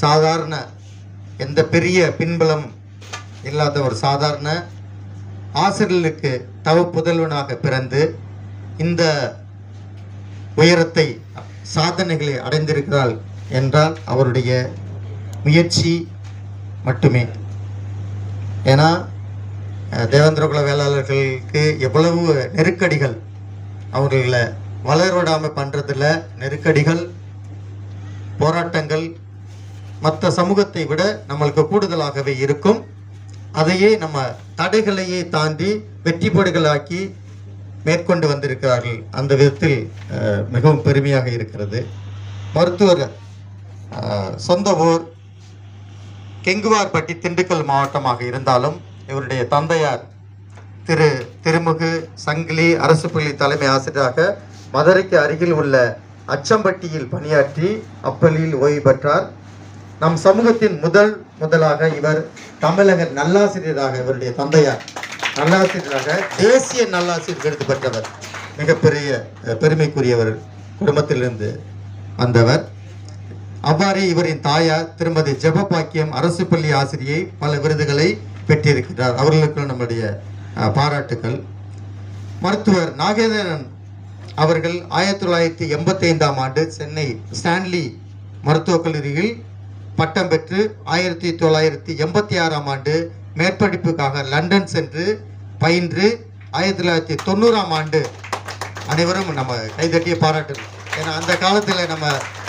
சாதாரண எந்த பெரிய பின்பலம் இல்லாத ஒரு சாதாரண ஆசிரியர்களுக்கு தவ புதல்வனாக பிறந்து இந்த உயரத்தை சாதனைகளை அடைந்திருக்கிறாள் என்றால் அவருடைய முயற்சி மட்டுமே. ஏன்னா தேவேந்திரகுல வேளாளர்களுக்கு எவ்வளவு நெருக்கடிகள் அவர்களை வளர விடாமல் பண்ணுறதில் நெருக்கடிகள் போராட்டங்கள் மற்ற சமூகத்தை விட நம்மளுக்கு கூடுதலாகவே இருக்கும். அதையே நம்ம தடைகளையே தாண்டி வெற்றிப்பாடுகளாக்கி மேற்கொண்டு வந்திருக்கிறார்கள். அந்த விதத்தில் மிகவும் பெருமையாக இருக்கிறது. மருத்துவர் சொந்த ஊர் கெங்குவார்பட்டி திண்டுக்கல் மாவட்டமாக இருந்தாலும் இவருடைய தந்தையார் திரு திருமுகு சங்கிலி அரசு பள்ளி தலைமை ஆசிரியராக மதுரைக்கு அருகில் உள்ள அச்சம்பட்டியில் பணியாற்றி அப்பள்ளியில் ஓய்வு பெற்றார். நம் சமூகத்தின் முதல் முதலாக இவர் தமிழக நல்லாசிரியராக இவருடைய தந்தையார். நல்லாசிரியராக தேசிய நல்லாசிரியர் விருது பெற்றவர். மிகப்பெரிய பெருமைக்குரியவர் குடும்பத்திலிருந்து வந்தவர். அவ்வாறே இவரின் தாயார் திருமதி ஜெபபாக்கியம் அரசு பள்ளி ஆசிரியை பல விருதுகளை பெற்றிருக்கிறார். அவர்களுக்கு நம்முடைய பாராட்டுக்கள். மருத்துவர் நாகேந்திரன் அவர்கள் ஆயிரத்தி தொள்ளாயிரத்தி எண்பத்தி ஐந்தாம் ஆண்டு சென்னை ஸ்டான்லி மருத்துவக் கல்லூரியில் பட்டம் பெற்று ஆயிரத்தி தொள்ளாயிரத்தி எண்பத்தி ஆறாம் ஆண்டு மேற்படிப்புக்காக லண்டன் சென்று பயின்று ஆயிரத்தி தொள்ளாயிரத்தி தொண்ணூறாம் ஆண்டு அனைவரும் நம்ம கைதட்டிய பாராட்டணும் ஏன்னா அந்த காலத்தில் நம்ம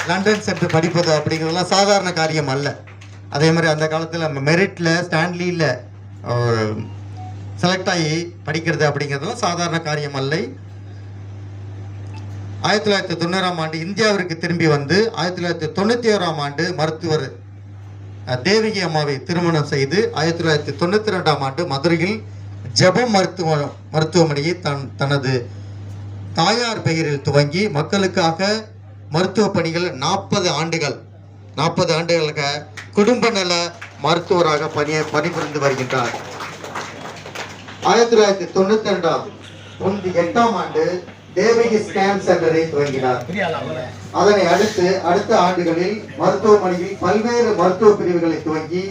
லண்டன் சென்று படிப்பது அப்படிங்கிறதுலாம் சாதாரண காரியம் அல்ல. அதே மாதிரி அந்த காலத்தில் நம்ம மெரிட்டில் ஸ்டான்லியில் செலக்ட் ஆகி படிக்கிறது அப்படிங்கிறதுலாம் சாதாரண காரியம் அல்ல. ஆயிரத்தி தொள்ளாயிரத்தி தொண்ணூறாம் ஆண்டு இந்தியாவிற்கு திரும்பி வந்து ஆயிரத்தி தொள்ளாயிரத்தி தொண்ணூற்றி ஓராம் ஆண்டு மருத்துவர் தேவிகி தேவகி அம்மாவை திருமணம் செய்து ஆயிரத்தி தொள்ளாயிரத்தி தொண்ணூற்றி ரெண்டாம் ஆண்டு மதுரையில் ஜெபம் மருத்துவ மருத்துவமனையை தன் தனது தாயார் பெயரில் துவங்கி மக்களுக்காக மருத்துவ பணிகள் நாற்பது ஆண்டுகள் நாற்பது ஆண்டுகளுக்கு குடும்ப நல மருத்துவராக பணிய பணிபுரிந்து வருகின்றார். ஆயிரத்தி தொள்ளாயிரத்தி தொண்ணூத்தி ரெண்டாம் எட்டாம் ஆண்டு தேவகி ஸ்கேன் சென்டரை துவங்கினார். அதனை அடுத்து அடுத்த ஆண்டுகளில் மருத்துவமனையில் பல்வேறு மருத்துவ பிரிவுகளை துவங்கி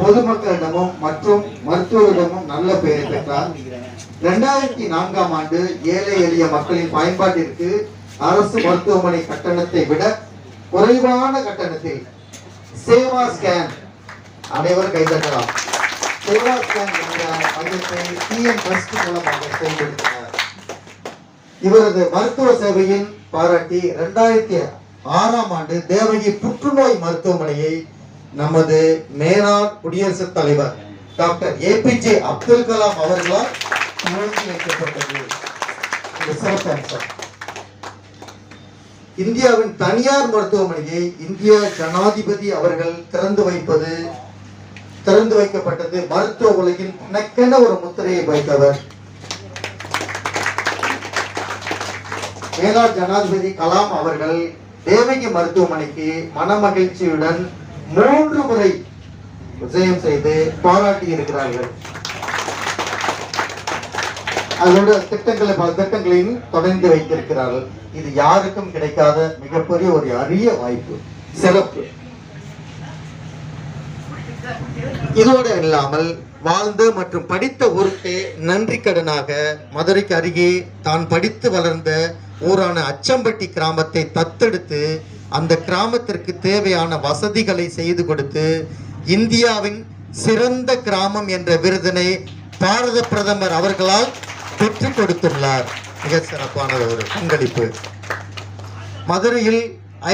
பொதுமக்களிடமும் மற்றும் மருத்துவரிடமும் நல்ல பெயரை பெற்றார். இரண்டாயிரத்தி நான்காம் ஆண்டு ஏழை எளிய மக்களின் பயன்பாட்டிற்கு அரசு மருத்துவமனை கட்டணத்தை விட குறைவான கட்டணத்தில் சேவா ஸ்கேன் அனைவரும் கைதட்டலாம். சேவா ஸ்கேன் என்ற மையத்தை ட்ரஸ்ட் மூலமாக செயல்படுத்தினார் இவரது மருத்துவ சேவையின் பாராட்டி இரண்டாயிரத்தி ஆறாம் ஆண்டு தேவகி புற்றுநோய் மருத்துவமனையை நமது மேலாண் குடியரசுத் தலைவர் டாக்டர் ஏபிஜே அப்துல் கலாம் அவர்களால் துவங்கி வைக்கப்பட்டது. இந்தியாவின் தனியார் மருத்துவமனையை இந்திய ஜனாதிபதி அவர்கள் திறந்து வைப்பது திறந்து வைக்கப்பட்டது மருத்துவ உலகின் தனக்கென ஒரு முத்திரையை வைத்தவர் மேலாள் ஜனாதிபதி கலாம் அவர்கள் தேவகி மருத்துவமனைக்கு மனமகிழ்ச்சியுடன் மூன்று முறை விஜயம் செய்து பாராட்டி இருக்கிறார்கள். அதோட திட்டங்களை பல திட்டங்களையும் தொடர்ந்து வைத்திருக்கிறார்கள். இது யாருக்கும் கிடைக்காத மிகப்பெரிய ஒரு அரிய வாய்ப்பு சிறப்பு. இதோடு இல்லாமல் வாழ்ந்த மற்றும் படித்த ஊருக்கு நன்றி கடனாக மதுரைக்கு அருகே தான் படித்து வளர்ந்த ஊரான அச்சம்பட்டி கிராமத்தை தத்தெடுத்து அந்த கிராமத்திற்கு தேவையான வசதிகளை செய்து கொடுத்து இந்தியாவின் சிறந்த கிராமம் என்ற விருதினை பாரத பிரதமர் அவர்களால் பெற்றுக் கொடுத்துள்ளார். மிக சிறப்பான ஒரு பங்களிப்பு. மதுரையில்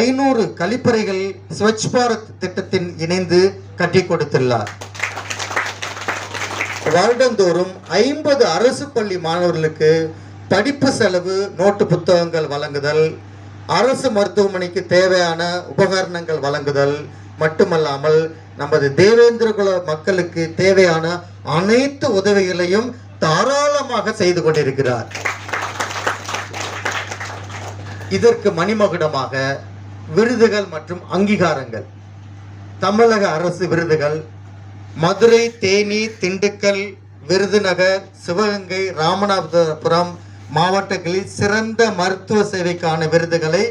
ஐநூறு கழிப்பறைகள் ஸ்வச் பாரத் திட்டத்தின் இணைந்து கட்டி கொடுத்துள்ளார். வருடந்தோறும் ஐம்பது அரசு பள்ளி மாணவர்களுக்கு படிப்பு செலவு நோட்டு புத்தகங்கள் வழங்குதல் அரசு மருத்துவமனைக்கு தேவையான உபகரணங்கள் வழங்குதல் மட்டுமல்லாமல் நமது தேவேந்திரகுல மக்களுக்கு தேவையான அனைத்து உதவிகளையும் தாராளமாக செய்து கொண்டிருக்கிறார். இதற்கு மணிமகுடமாக விருதுகள் மற்றும் அங்கீகாரங்கள். தமிழக அரசு விருதுகள் மதுரை தேனி திண்டுக்கல் விருதுநகர் சிவகங்கை ராமநாதபுரம் மாவட்டங்களில் சிறந்த மருத்துவ சேவைக்கான விருதுகளை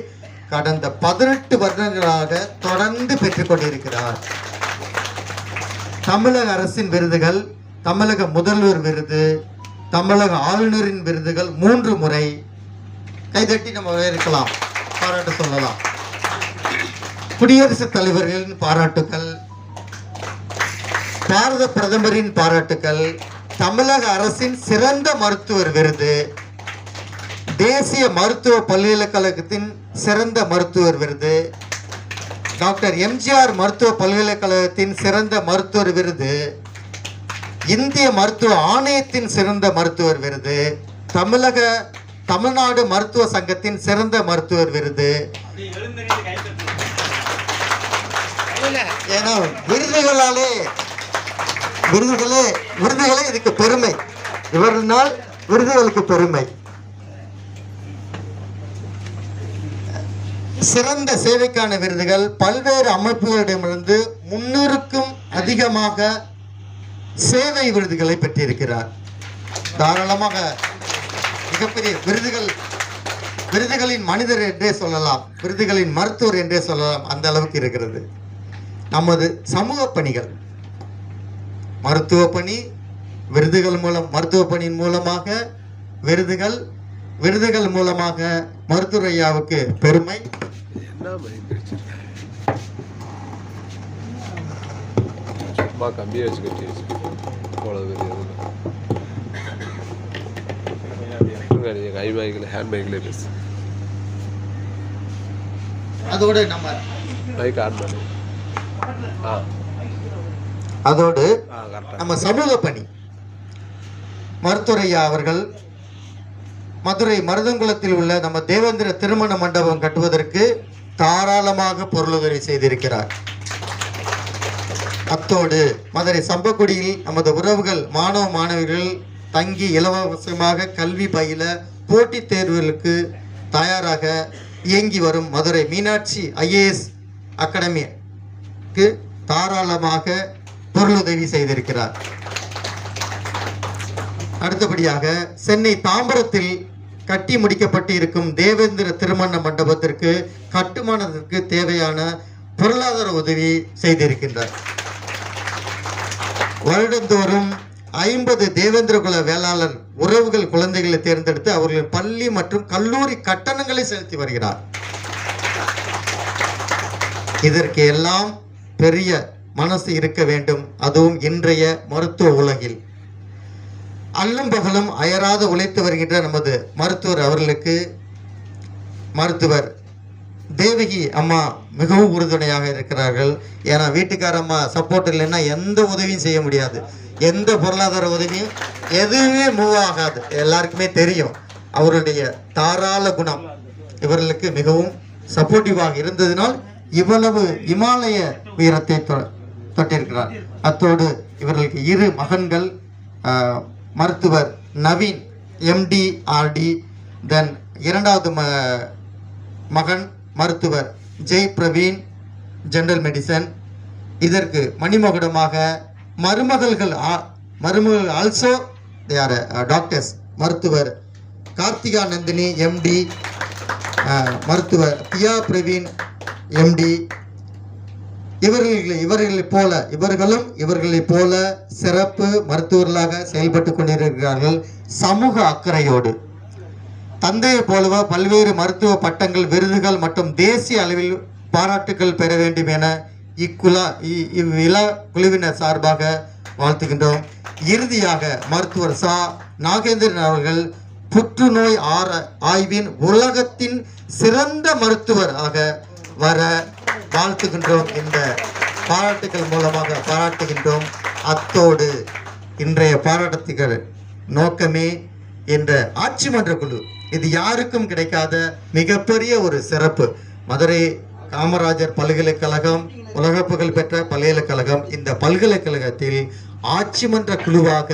கடந்த பதினெட்டு வருடங்களாக தொடர்ந்து பெற்றுக்கொண்டிருக்கிறார் தமிழக அரசின் விருதுகள் தமிழக முதல்வர் விருது தமிழக ஆளுநரின் விருதுகள் மூன்று முறை கைதட்டி நம்ம இருக்கலாம். பாராட்டு சொல்லலாம். குடியரசுத் தலைவர்களின் பாராட்டுக்கள் பாரத பிரதமரின் பாராட்டுக்கள் தமிழக அரசின் சிறந்த மருத்துவர் விருது தேசிய மருத்துவ பல்கலைக்கழகத்தின் சிறந்த மருத்துவர் விருது டாக்டர் எம்ஜிஆர் மருத்துவ பல்கலைக்கழகத்தின் சிறந்த மருத்துவர் விருது இந்திய மருத்துவ ஆணையத்தின் சிறந்த மருத்துவர் விருது தமிழக தமிழ்நாடு மருத்துவ சங்கத்தின் சிறந்த மருத்துவர் விருது. ஏன்னா விருதுகளாலே விருதுகளே விருதுகளே இதுக்கு பெருமை. இவர்களால் விருதுகளுக்கு பெருமை. சிறந்த சேவைக்கான விருதுகள் பல்வேறு அமைப்புகளிடமிருந்து முன்னூறுக்கும் அதிகமாக சேவை விருதுகளை பெற்றிருக்கிறார். தாராளமாக மிகப்பெரிய விருதுகள் விருதுகளின் மனிதர் என்றே சொல்லலாம் விருதுகளின் மருத்துவர் என்றே சொல்லலாம் அந்த அளவுக்கு இருக்கிறது. நமது சமூக பணிகள் மருத்துவ பணி விருதுகள் மூலம் மருத்துவ பணியின் மூலமாக விருதுகள் விருதுகள் மூலமாக மருத்துவர் ஐயாவுக்கு பெருமை அதோடு நம்ம பைக் ஆன் பண்ணு. ஆ. அதோடு நம்ம சமூக பணி மருத்துவர் ஐயா அவர்கள் மதுரை மருதங்குளத்தில் உள்ள நம்ம தேவேந்திர திருமண மண்டபம் கட்டுவதற்கு தாராளமாக பொருளுதவி செய்திருக்கிறார். அத்தோடு மதுரை சம்பக்குடியில் நமது உறவுகள் மாணவ மாணவிகள் தங்கி இலவசமாக கல்வி பயில போட்டித் தேர்வுகளுக்கு தயாராக இயங்கி வரும் மதுரை மீனாட்சி ஐஏஎஸ் அகாடமிக்கு தாராளமாக பொருளுதவி செய்திருக்கிறார். அடுத்தபடியாக சென்னை தாம்பரத்தில் கட்டி முடிக்கப்பட்டு இருக்கும் தேவேந்திர திருமண மண்டபத்திற்கு கட்டுமானத்திற்கு தேவையான பொருளாதார உதவி செய்திருக்கின்றார். வருடந்தோறும் ஐம்பது தேவேந்திர குல வேளாளர் உறவுகள் குழந்தைகளை தேர்ந்தெடுத்து அவர்களின் பள்ளி மற்றும் கல்லூரி கட்டணங்களை செலுத்தி வருகிறார். இதற்கு எல்லாம் பெரிய மனசு இருக்க வேண்டும். அதுவும் இன்றைய மருத்துவ உலகில். அல்லும் பகலும் அயராத உழைத்து வருகின்ற நமது மருத்துவர் அவர்களுக்கு மருத்துவர் தேவகி அம்மா மிகவும் உறுதுணையாக இருக்கிறார்கள். ஏன்னா வீட்டுக்கார அம்மா சப்போர்ட் இல்லைன்னா எந்த உதவியும் செய்ய முடியாது. எந்த பொருளாதார உதவியும் எதுவுமே மூவ் ஆகாது. எல்லாருக்குமே தெரியும். அவருடைய தாராள குணம் இவர்களுக்கு மிகவும் சப்போர்ட்டிவாக இருந்ததினால் இவ்வளவு இமாலய உயரத்தை தொட்டிருக்கிறார். அத்தோடு இவர்களுக்கு இரு மகன்கள் மருத்துவர் நவீன் எம்டி ஆர்டி தென் இரண்டாவது ம மகன் மருத்துவர் ஜெய் பிரவீன் ஜென்ரல் மெடிசன் இதற்கு மணிமகுடமாக மருமகள்கள் ஆ- மருமகள் ஆல்சோ தே ஆர் டாக்டர்ஸ் மருத்துவர் கார்த்திகா நந்தினி எம்டி மருத்துவர் பியா பிரவீன் எம்டி இவர்கள் இவர்களைப் போல இவர்களும் இவர்களைப் போல சிறப்பு மருத்துவர்களாக செயல்பட்டு கொண்டிருக்கிறார்கள் சமூக அக்கறையோடு. தந்தையைப் போலவே பல்வேறு மருத்துவ பட்டங்கள் விருதுகள் மற்றும் தேசிய அளவில் பாராட்டுகள் பெற வேண்டும் என இக்குழா இ- இவ்விழா குழுவினர் சார்பாக வாழ்த்துகின்றோம். இறுதியாக மருத்துவர் சா. நாகேந்திரன் அவர்கள் புற்றுநோய் ஆர ஆய்வின் உலகத்தின் சிறந்த மருத்துவர் ஆக வர வாழ்த்துகின்றோம் இந்த பாராட்டுகள் மூலமாக பாராட்டுகின்றோம். அத்தோடு இன்றைய பாராட்டத்துகள் நோக்கமே என்ற ஆட்சி மன்ற குழு. இது யாருக்கும் கிடைக்காத மிகப்பெரிய ஒரு சிறப்பு. மதுரை காமராஜர் பல்கலைக்கழகம் உலக புகழ் பெற்ற பல்கலைக்கழகம் இந்த பல்கலைக்கழகத்தில் ஆட்சி மன்ற குழுவாக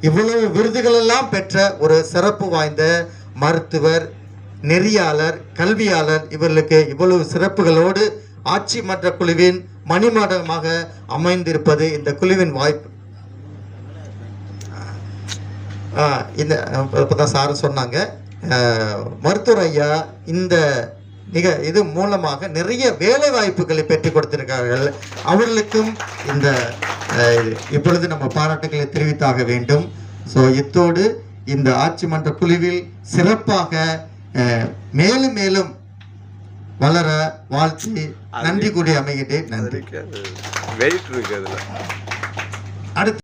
இவ்வளவு விருதுகளெல்லாம் பெற்ற ஒரு சிறப்பு வாய்ந்த மருத்துவர் நெறியாளர் கல்வியாளர் இவர்களுக்கு இவ்வளவு சிறப்புகளோடு ஆட்சி மன்ற குழுவின் மணிமடமாக அமைந்திருப்பது இந்த குழுவின் வாய்ப்பு. இந்த இப்போதான் சார் சொன்னாங்க. மருத்துவர் இந்த மிக இது மூலமாக நிறைய வேலை வாய்ப்புகளை பெற்று கொடுத்திருக்கார்கள் அவர்களுக்கும் இந்த இப்பொழுது நம்ம பாராட்டுகளை தெரிவித்தாக வேண்டும். ஸோ இத்தோடு இந்த ஆட்சி மன்ற குழுவில் சிறப்பாக மேலும் மேலும் வளர வாழ்த்து நன்றி கூடி அமைகிட்டே நன்றி. வெயிட் இருக்கு அதில்.